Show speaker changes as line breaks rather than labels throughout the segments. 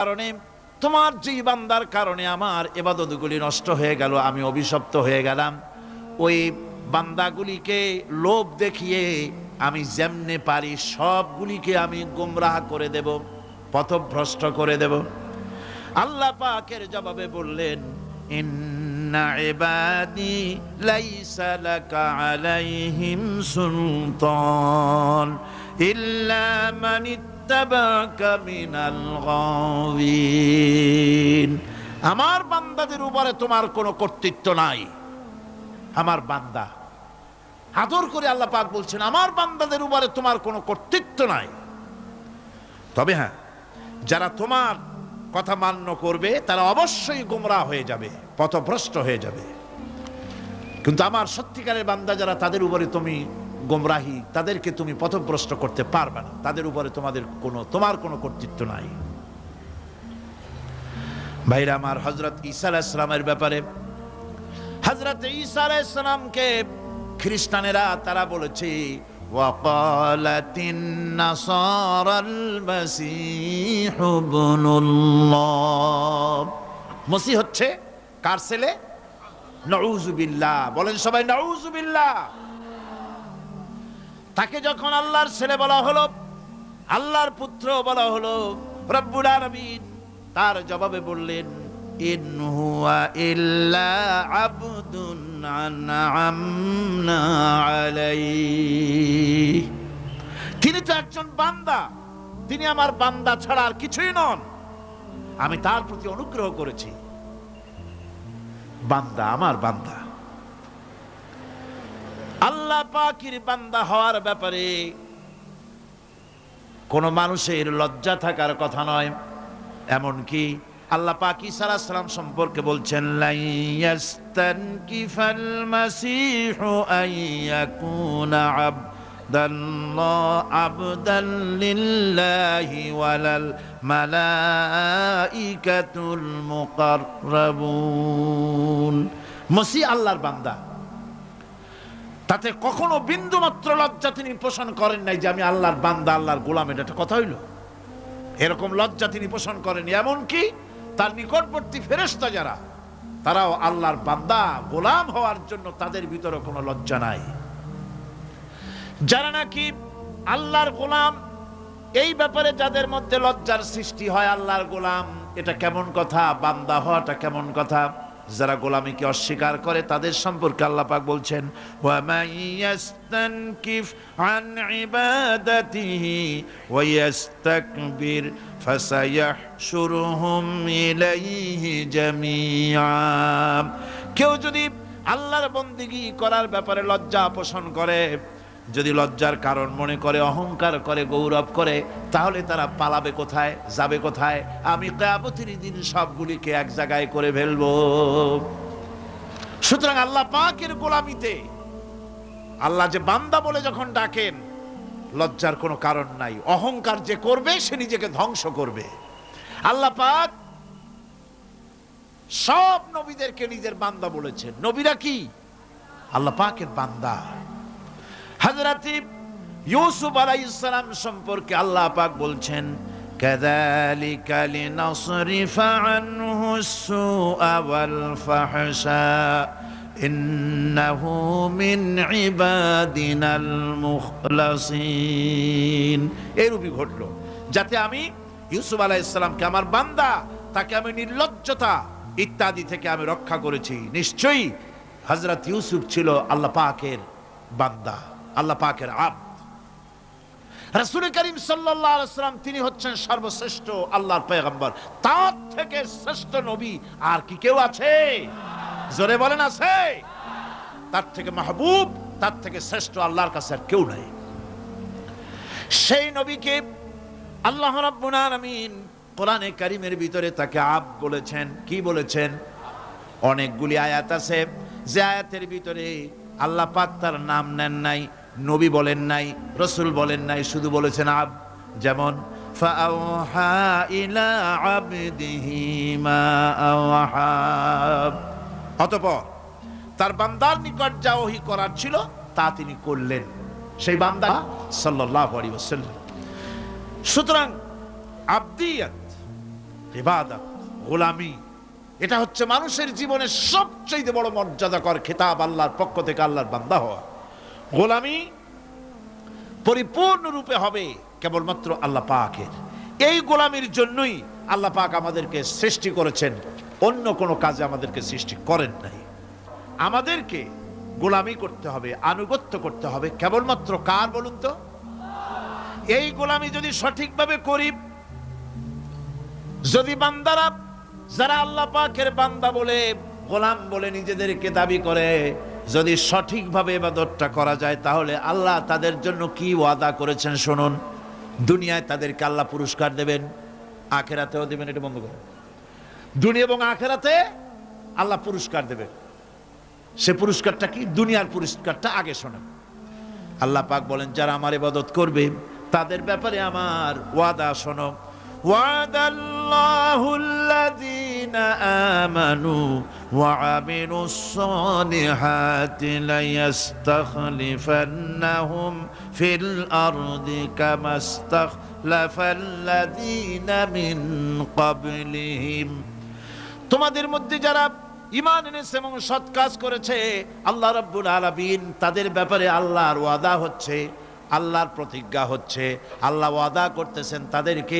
কারণে, তোমার যেই বান্দার কারণে আমার এবাদতগুলি নষ্ট হয়ে গেল, আমি অভিশপ্ত হয়ে গেলাম। ওই বান্দাগুলিকে লোভ দেখিয়ে আমি যেমনে পারি সবগুলিকে আমি গুমরাহ করে দেব, পথভ্রষ্ট করে দেব। আল্লাহ পাকের জবাবে বললেন, ইন্না ইবাদি লাইসা লাকা আলাইহিম সুলতান, ইল্লা মান মিনাল গাওয়িন আমার বান্দাদের উপরে তোমার কোনো কর্তৃত্ব নাই। আমার বান্দা। আদর করে আল্লাহ পাক বলছেন, আমার বান্দাদের উপরে তোমার কোনো কর্তৃত্ব নাই। তবে হ্যাঁ যারা তোমার কথা মান্য করবে, তারা অবশ্যই গোমরা হয়ে যাবে, পথভ্রষ্ট হয়ে যাবে। কিন্তু আমার সত্যিকারের বান্দা যারা, তাদের উপরে তুমি গোমরাহি তাদেরকে তুমি পথভ্রষ্ট করতে পারবে না তাদের উপরে তোমাদের কোনো তোমার কোনো কর্তৃত্ব নাই ভাইরা আমার হজরত ঈসা আলাইসালামের ব্যাপারে হজরত ঈসা আলাইসালামকে খ্রিস্টানেরা তারা বলেছে وقالت النصارى المسيح ابن الله মসিহ হচ্ছে কার ছেলে নউজুবিল্লাহ বলেন সবাই নউজুবিল্লাহ তাকে যখন আল্লাহর ছেলে বলা হলো, আল্লাহর পুত্র বলা হলো, রব্বুল আলামিন তার জবাবে বললেন তিনি তো একজন বান্দা, তিনি আমার বান্দা ছাড়া আর কিছুই নন, আমি তার প্রতি অনুগ্রহ করেছি, বান্দা আমার বান্দা আল্লাহ পাকির বান্দা হওয়ার ব্যাপারে কোন মানুষের লজ্জা থাকার কথা নয়। এমনকি আল্লাহ পাক আলাইহিস সালাম সম্পর্কে বলছেন লাইয়াস্তানকিফাল মাসিহু আইয়াকুনা আবদাল্লাহ আবদাল লিল্লাহি ওয়ালাল মালাইকাতুল মুকাররাবুন। মসিহ আল্লাহর বান্দা। তাতে কখনো বিন্দু মাত্র লজ্জা তিনি পোষণ করেন নাই যে আমি আল্লাহর বান্দা, আল্লাহর গোলাম, এটা একটা কথা হইল। এরকম লজ্জা তিনি পোষণ করেন এমনকি তার নিকটবর্তী ফেরেশতা যারা, তারাও আল্লাহর বান্দা, গোলাম হওয়ার জন্য তাদের ভিতরে কোনো লজ্জা নাই। যারা নাকি আল্লাহর গোলাম, এই ব্যাপারে যাদের মধ্যে লজ্জার সৃষ্টি হয় আল্লাহর গোলাম, এটা কেমন কথা? বান্দা হওয়াটা কেমন কথা? যারা গোলামীকে অস্বীকার করে তাদের সম্পর্কে আল্লাহ পাক বলছেন কেউ যদি আল্লাহর বন্দিগি করার ব্যাপারে লজ্জা পোষণ করে যদি লজ্জার কারণ মনে করে, অহংকার করে, গৌরব করে, তাহলে তারা পালাবে কোথায়, যাবে কোথায়? আমি কেয়ামতের দিন সবগুলিকে এক জায়গায় করে ফেলব। সুতরাং আল্লাহ পাকের গোলামিতে আল্লাহ যে বান্দা বলে যখন ডাকেন, লজ্জার কোনো কারণ নাই, অহংকার যে করবে, সে নিজেকে ধ্বংস করবে। আল্লাহ পাক সব নবীদেরকে নিজের বান্দা বলেছেন। নবীরা কি? আল্লাহ পাকের বান্দা। হযরত ইউসুফ আলাইহিস সালাম সম্পর্কে আল্লাহ পাক বলছেন كذلك لنصرف عنه السوء والفحشاء إنه من عبادنا المخلصين এরূপই ঘটলো যাতে আমি ইউসুফ আলাইহিসসালামকে আমার বান্দা তাকে আমি নির্লজ্জতা ইত্যাদি থেকে আমি রক্ষা করেছি নিশ্চয়ই হযরত ইউসুফ ছিল আল্লাহ পাকের বান্দা আল্লাহ পাকের আব্দ রাসূল করিম সাল্লাম তিনি হচ্ছেন সর্বশ্রেষ্ঠ আল্লাহর পয়গম্বর। তার থেকে শ্রেষ্ঠ নবী আর কি কেউ আছে? জোরে বলেন, আছে? তার থেকে মাহবুব, তার থেকে শ্রেষ্ঠ আল্লাহর কাছে আর কেউ নাই। সেই নবীকে আল্লাহ রাব্বুল আলামিন কোরআনে কারিমের ভিতরে তাকে আব বলেছেন। কি বলেছেন? অনেকগুলি আয়াত আছে। যে আয়াতের ভিতরে আল্লাহ পাক তার নাম নেন নাই। নবী বলেন নাই, রসুল বলেন নাই, শুধু বলেছেন আব, যেমন অতপর, তার বান্দার নিকট যা ওহি করার ছিল, তা তিনি করলেন। সেই বান্দা সাল্লাহ সুতরাং, আব্দিয়াত, ইবাদত, গোলামি, এটা হচ্ছে মানুষের জীবনের সবচেয়ে বড় মর্যাদাকর খেতাব আল্লাহর পক্ষ থেকে আল্লাহর বান্দা হওয়া। গোলামি পরিপূর্ণরূপে হবে কেবলমাত্র আল্লাহ পাকের। এই গোলামির জন্যই আল্লাহ পাক আমাদেরকে সৃষ্টি করেছেন, অন্য কোনো কাজে আমাদেরকে সৃষ্টি করেন নাই। আমাদেরকে গোলামি করতে হবে, আনুগত্য করতে হবে, কেবলমাত্র কার বলুন তো? এই গোলামি যদি সঠিকভাবে করি, যদি বান্দারা, যারা আল্লাহ পাকের বান্দা বলে, গোলাম বলে নিজেদেরকে দাবি করে যদি সঠিকভাবে এবাদতটা করা যায়, তাহলে আল্লাহ তাদের জন্য কি ওয়াদা করেছেন শুনুন। দুনিয়ায় তাদেরকে আল্লাহ পুরস্কার দেবেন, আখেরাতেও দেবেন, এটা বন্ধ করেন। দুনিয়া এবং আখেরাতে আল্লাহ পুরস্কার দেবেন। সে পুরস্কারটা কি? দুনিয়ার পুরস্কারটা আগে শোনেন। আল্লাহ পাক বলেন, যারা আমার ইবাদত করবে, তাদের ব্যাপারে আমার ওয়াদা শোনো। ওয়াদাল্লাহুল্লাযী الذين آمنوا وعملوا الصالحات ليستخلفنهم في الأرض كما استخلف الذين من قبلهم তোমাদের মধ্যে যারা ইমান এনেছে এবং সৎ কাজ করেছে আল্লাহ রাব্বুল আলামিন তাদের ব্যাপারে আল্লাহর ওয়াদা হচ্ছে আল্লাহর প্রতিজ্ঞা হচ্ছে, আল্লাহ ওয়াদা করতেছেন তাদেরকে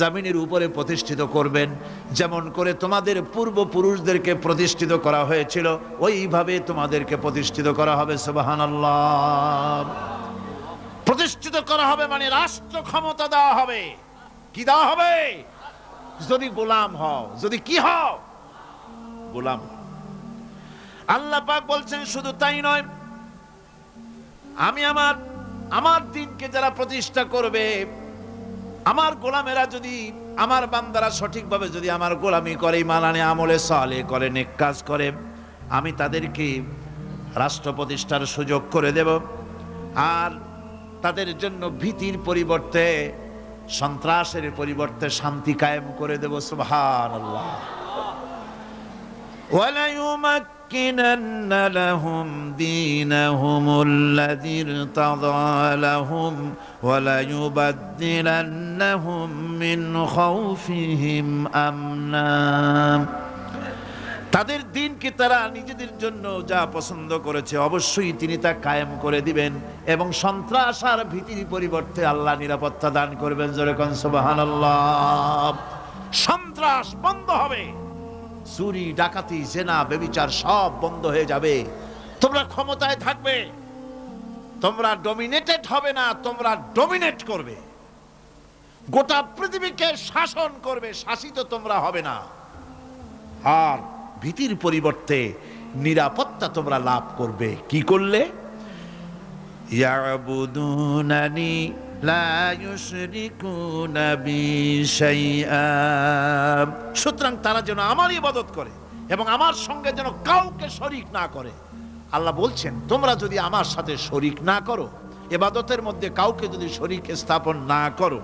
জমিনের উপরে প্রতিষ্ঠিত করবেন। যেমন করে তোমাদের পূর্বপুরুষদেরকে প্রতিষ্ঠিত করা হয়েছিল, ওইভাবে তোমাদেরকে প্রতিষ্ঠিত করা হবে সুবাহান আল্লাহ প্রতিষ্ঠিত করা হবে মানে রাষ্ট্র ক্ষমতা দেওয়া হবে। কি দেওয়া হবে? যদি গোলাম হও, যদি কি হও, গোলাম। আল্লাহ পাক বলছেন, শুধু তাই নয়, আমি আমার আমার দিনকে যারা প্রতিষ্ঠা করবে, আমার গোলামেরা যদি আমার বান্দারা সঠিকভাবে যদি আমার গোলামি করে মালানে আমলে সালে করে, নেক কাজ করে, আমি তাদেরকে রাষ্ট্র প্রতিষ্ঠার সুযোগ করে দেব। আর তাদের জন্য ভীতির পরিবর্তে, সন্ত্রাসের পরিবর্তে শান্তি কায়েম করে দেব, সুবহানাল্লাহ। وليمكنن لهم دينهم الذي ارتضى لهم وليبدلنهم من خوفهم امنا তাদের দিনকে তারা নিজেদের জন্য যা পছন্দ করেছে অবশ্যই তিনি তা কায়েম করে দিবেন এবং সন্ত্রাস আর ভীতির পরিবর্তে আল্লাহ নিরাপত্তা দান করবেন যেরকম সুবহানাল্লাহ সন্ত্রাস বন্ধ হবে চুরি, ডাকাতি, জেনা, বেবিচার সব বন্ধ হয়ে যাবে। তোমরা ক্ষমতায় থাকবে। তোমরা ডমিনেটেড হবে না, তোমরা ডমিনেট করবে। গোটা পৃথিবীকে শাসন করবে, শাসিত তোমরা হবে না। আর ভীতির পরিবর্তে নিরাপত্তা তোমরা লাভ করবে। কি করলে? ইয়াবুদুনানি সুতরাং তারা যেন আমার ইবাদত করে এবং আমার সঙ্গে যেন কাউকে শরিক না করে। আল্লাহ বলছেন, তোমরা যদি আমার সাথে শরিক না করো এবাদতের মধ্যে কাউকে যদি শরিক স্থাপন না করো,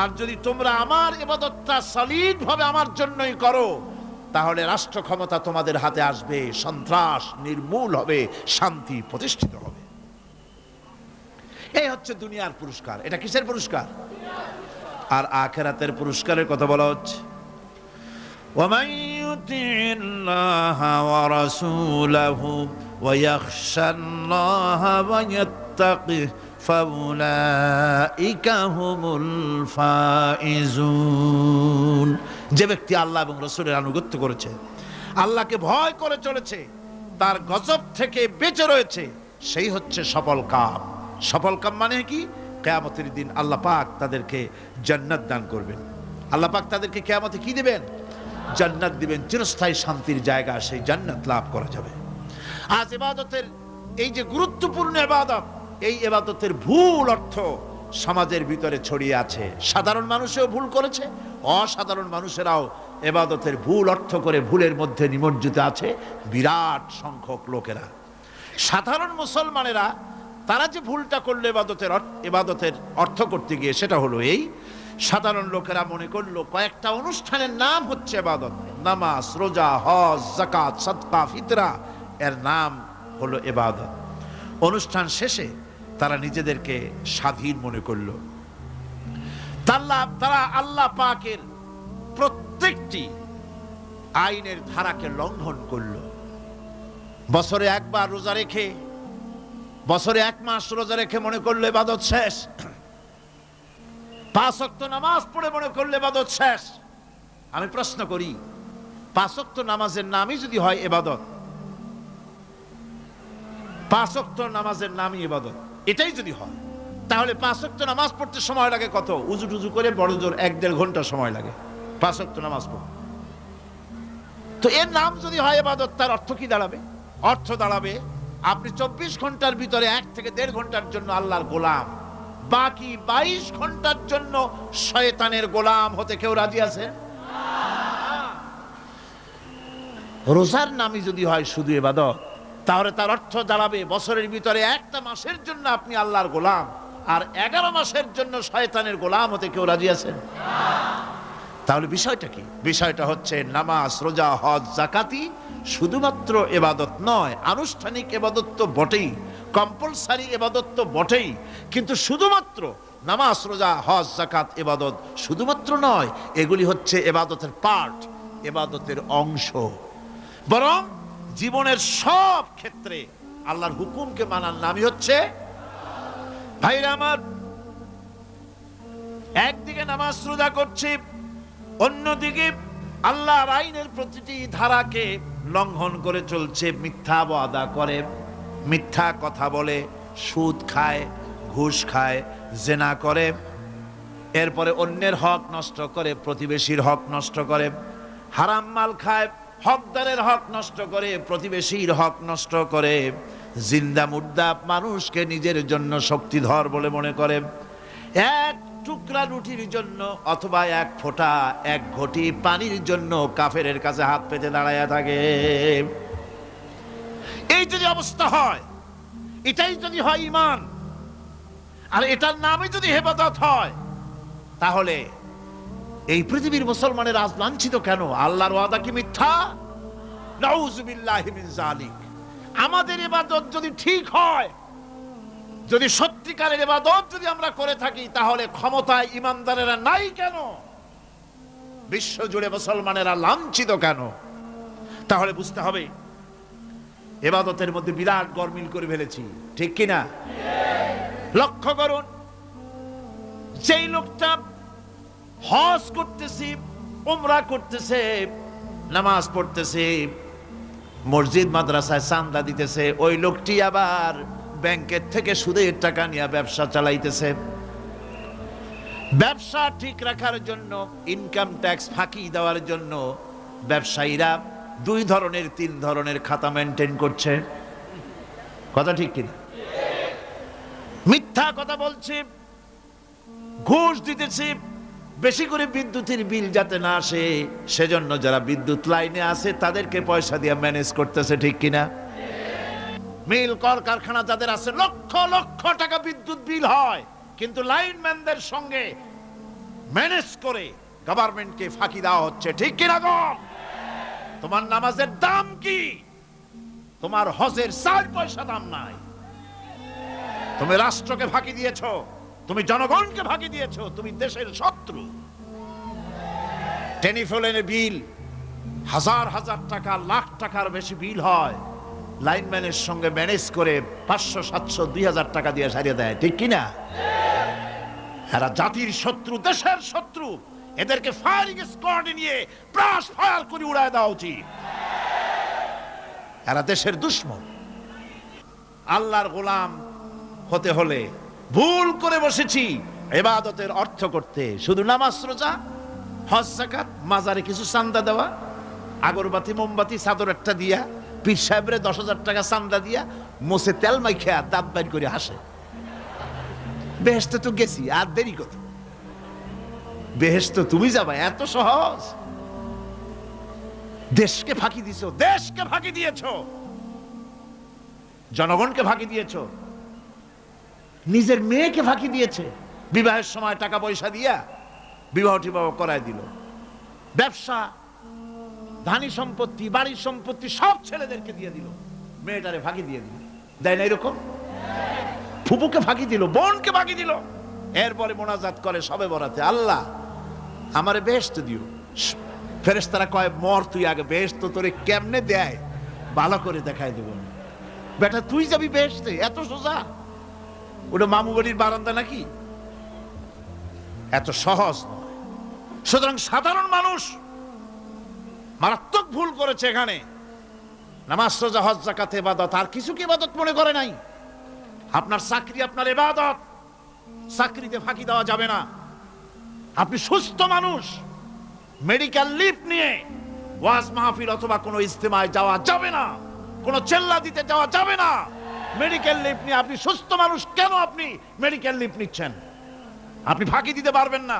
আর যদি তোমরা আমার এবাদতটা সলিড ভাবে আমার জন্যই করো, তাহলে রাষ্ট্র ক্ষমতা তোমাদের হাতে আসবে, সন্ত্রাস নির্মূল হবে, শান্তি প্রতিষ্ঠিত হবে। এই হচ্ছে দুনিয়ার পুরস্কার এটা কিসের পুরস্কার আর আখেরাতের পুরস্কারের কথা বলা হচ্ছে ومن يطع الله ورسوله ويخشى الله ويتقه فأولئك هم الفائزون যে ব্যক্তি আল্লাহ এবং রসুলের আনুগত্য করেছে আল্লাহকে ভয় করে চলেছে তার গজব থেকে বেঁচে রয়েছে সেই হচ্ছে সফল কাম সফল কাম মানে কি? কেয়ামতের দিন আল্লাহ পাক তাদেরকে জান্নাত দান করবেন। আল্লাহ পাক তাদেরকে কেয়ামতে কি দেবেন? জান্নাত দিবেন। চিরস্থায়ী শান্তির জায়গা, সেই জান্নাত লাভ করা যাবে। আজ এবাদতের এই যে গুরুত্বপূর্ণ এবাদত, এই এবাদতের ভুল অর্থ সমাজের ভিতরে ছড়িয়ে আছে। সাধারণ মানুষেও ভুল করেছে, অসাধারণ মানুষেরাও এবাদতের ভুল অর্থ করে ভুলের মধ্যে নিমজ্জিত আছে। বিরাট সংখ্যক লোকেরা। সাধারণ মুসলমানেরা তারা যে ভুলটা করল এবাদতের এবাদতের অর্থ করতে গিয়ে, সেটা হলো এই, সাধারণ লোকেরা মনে করল কয়েকটা অনুষ্ঠানের নাম হচ্ছে এবাদত। নামাজ, রোজা, হজ জাকাত সদকা, ফিতরা, এর নাম হলো এবাদত। অনুষ্ঠান শেষে তারা নিজেদেরকে স্বাধীন মনে করল। তারা আল্লাহ পাকের প্রত্যেকটি আইনের ধারাকে লঙ্ঘন করল। বছরে একবার রোজা রেখে বছরে এক মাস রোজা রেখে মনে করল এবাদত শেষ। পাঁচ ওয়াক্ত নামাজ পড়ে মনে করলে এবাদত শেষ। আমি প্রশ্ন করি, পাঁচ ওয়াক্ত নামাজের নামই যদি হয় এবাদত পাঁচ নামাজের নামই এবাদত এটাই যদি হয়, তাহলে পাঁচ নামাজ পড়তে সময় লাগে কত? উজু টুজু করে বড় জোর এক দেড় ঘণ্টা সময় লাগে। পাঁচ নামাজ পড়তে তো এর নাম যদি হয় এবাদত তার অর্থ কি দাঁড়াবে? অর্থ দাঁড়াবে আপনি চব্বিশ ঘণ্টার ভিতরে এক থেকে দেড় ঘণ্টার জন্য আল্লাহর গোলাম। বাকি বাইশ ঘণ্টার জন্য শয়তানের গোলাম হতে কেউ রাজি আছে? রোজার নামই যদি হয় শুধু এবাদত, তাহলে তার অর্থ দাঁড়াবে বছরের ভিতরে একটা মাসের জন্য আপনি আল্লাহর গোলাম, আর এগারো মাসের জন্য শয়তানের গোলাম হতে কেউ রাজি আছেন? তাহলে বিষয়টা কি? বিষয়টা হচ্ছে নামাজ, রোজা, হজ জাকাতি শুধুমাত্র এবাদত নয়, আনুষ্ঠানিক এবাদত তো বটেই কম্পালসারি এবাদত তো বটেই, কিন্তু শুধুমাত্র নামাজ, রোজা, হজ জাকাত এবাদত শুধুমাত্র নয়, এগুলি হচ্ছে এবাদতের পার্ট এবাদতের অংশ। বরং জীবনের সব ক্ষেত্রে আল্লাহর হুকুমকে মানার নামই হচ্ছে ভাইরা আমার, একদিকে নামাজ রোজা করছি অন্যদিকে আল্লাহর আইনের প্রতিটি ধারাকে লঙ্ঘন করে চলছে, মিথ্যা ওয়াদা করে, মিথ্যা কথা বলে, সুদ খায়, ঘুষ খায়, জেনা করে, এরপরে অন্যের হক নষ্ট করে, প্রতিবেশীর হক নষ্ট করে, হারাম মাল খায়, হকদারের হক নষ্ট করে, প্রতিবেশীর হক নষ্ট করে, জিন্দা মুর্দা মানুষকে নিজের জন্য শক্তিধর বলে মনে করে। এক টুকরা রুটির জন্য অথবা এক ফোঁটা, এক ঘটি পানির জন্য কাফেরের কাছে হাত পেতে দাঁড়ায়া থাকে। এই যদি অবস্থা হয়, এটাই যদি হয় ইমান আর এটার নামে যদি হেফাজত হয়, তাহলে এই পৃথিবীর মুসলমানের আজ লাঞ্ছিত কেন? আল্লাহর ওয়াদা কি মিথ্যা? নাউজুবিল্লাহি আমাদের ইবাদত যদি ঠিক হয় যদি সত্যিকারের এবাদত যদি আমরা করে থাকি, তাহলে ক্ষমতায় ইমানদারেরা নাই কেন? বিশ্ব জুড়ে মুসলমানেরা লাঞ্ছিত কেন? তাহলে বুঝতে হবে এবাদতের মধ্যে বিরাট গরমিল করে ফেলেছি, ঠিক কিনা? লক্ষ্য করুন, যেই লোকটা হজ করতেছি, উমরা করতেছে, নামাজ পড়তেছে, মসজিদ, মাদ্রাসায় চান্দা দিতেছে, ওই লোকটি আবার ব্যাংকের থেকে সুদের টাকা নিয়ে ব্যবসা চালাইতেছে। ব্যবসা ঠিক রাখার জন্য ইনকাম ট্যাক্স ফাঁকি দেওয়ার জন্য ব্যবসায়ীরা দুই ধরনের, তিন ধরনের খাতা মেনটেন করছে। কথা ঠিক কিনা? মিথ্যা কথা বলছি, ঘুষ দিতেছি, বেশি করে বিদ্যুতের বিল যাতে না আসে, সেজন্য যারা বিদ্যুৎ লাইনে আছে তাদেরকে পয়সা দিয়ে ম্যানেজ করতেছে ঠিক কিনা? মিল, কর, কারখানা যাদের আছে, লক্ষ লক্ষ টাকা বিদ্যুৎ বিল হয়। কিন্তু লাইনম্যানদের সঙ্গে ম্যানেজ করে গভর্নমেন্টকে ফাঁকি দেওয়া হচ্ছে। ঠিক কিনা গো? তোমার নামাজের দাম কি? তোমার হজের চার পয়সা দাম নাই। তুমি রাষ্ট্রকে ফাঁকি দিয়েছ, তুমি জনগণকে ফাঁকি দিয়েছ, তুমি দেশের শত্রু। টেলিফোনের বিল, হাজার হাজার টাকা, লাখ টাকার বেশি বিল হয়। লাইনম্যানের সঙ্গে ম্যানেজ করে পাঁচশো, সাতশো, দুই হাজার টাকা দিয়ে সারিয়ে দেয়, ঠিক কিনা এরা জাতির শত্রু, দেশের শত্রু। এদেরকে ফায়ারিং স্কোয়াডে নিয়ে প্রাস ফায়ার করে উড়ায় দেওয়া উচিত। এরা দেশের দুশ্মন। আল্লাহর গোলাম হতে হলে ভুল করে বসেছি। এবাদতের অর্থ করতে শুধু নামাজ, রোজা, হজ, জাকাত, মাজারে কিছু চান্দা দেওয়া, আগরবাতি, মোমবাতি, চাদর একটা দিয়া পীর সাহেবরে দশ হাজার টাকা চান্দা দিয়া মোসে তেল মাইখা দাঁত বাইর করে হাসে। বেহেস্তে তো গেছি, আর দেরি কত? বেহেস্ত তুমি যাবা, এত সহজ। দেশকে ফাঁকি দিছো, দেশকে ফাঁকি দিয়েছ। জনগণকে ফাঁকি দিয়েছ। নিজের মেয়েকে ফাঁকি দিয়েছে। বিবাহের সময় টাকা পয়সা দিয়া বিবাহ টিবাহ করায় দিল। ব্যবসা ধানি সম্পত্তি, বাড়ির সম্পত্তি, সব ছেলেদেরকে দিয়ে দিল। মেয়েটারে ফাঁকি দিয়ে দিল। দেয় না এরকম? ফুপুকে ফাঁকি দিল, বোনকে ফাঁকি দিল। এরপরে মোনাজাত করে সবে বরাতে। আল্লাহ, আমারে বেহেস্ত দিও। ফেরেশতারা কয়, মর তুই আগে বেশ তো তোরে কেমনে দেয়? ভালো করে দেখায় দেব বেটা, তুই যাবি বেশতে এত সোজা? ওটা মামু বাড়ির বারান্দা নাকি? এত সহজ নয়। সুতরাং সাধারণ মানুষ মারাত্মক ভুল করেছে এখানে। নামাজ, রোজা, হজ জাকাত এবাদত আর কিছু কি ইবাদত মনে করে নাই? আপনার চাকরি, আপনার এবাদত চাকরিতে ফাঁকি দেওয়া যাবে না। আপনি সুস্থ মানুষ মেডিকেল লিভ নিয়ে ওয়াজ মাহফিল অথবা কোনো ইস্তেমায় যাওয়া যাবে না, কোনো চেল্লা দিতে যাওয়া যাবে না। মেডিকেল লিভ নিয়ে আপনি সুস্থ মানুষ কেন আপনি মেডিকেল লিভ নিচ্ছেন? আপনি ফাঁকি দিতে পারবেন না।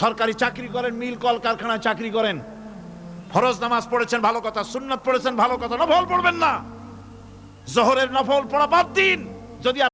সরকারি চাকরি করেন, মিল কল কারখানায় চাকরি করেন ফরজ নামাজ পড়েছেন, ভালো কথা। সুন্নাত পড়েছেন, ভালো কথা। নফল পড়বেন না। জহরের নফল পড়া বাদ দিন। যদি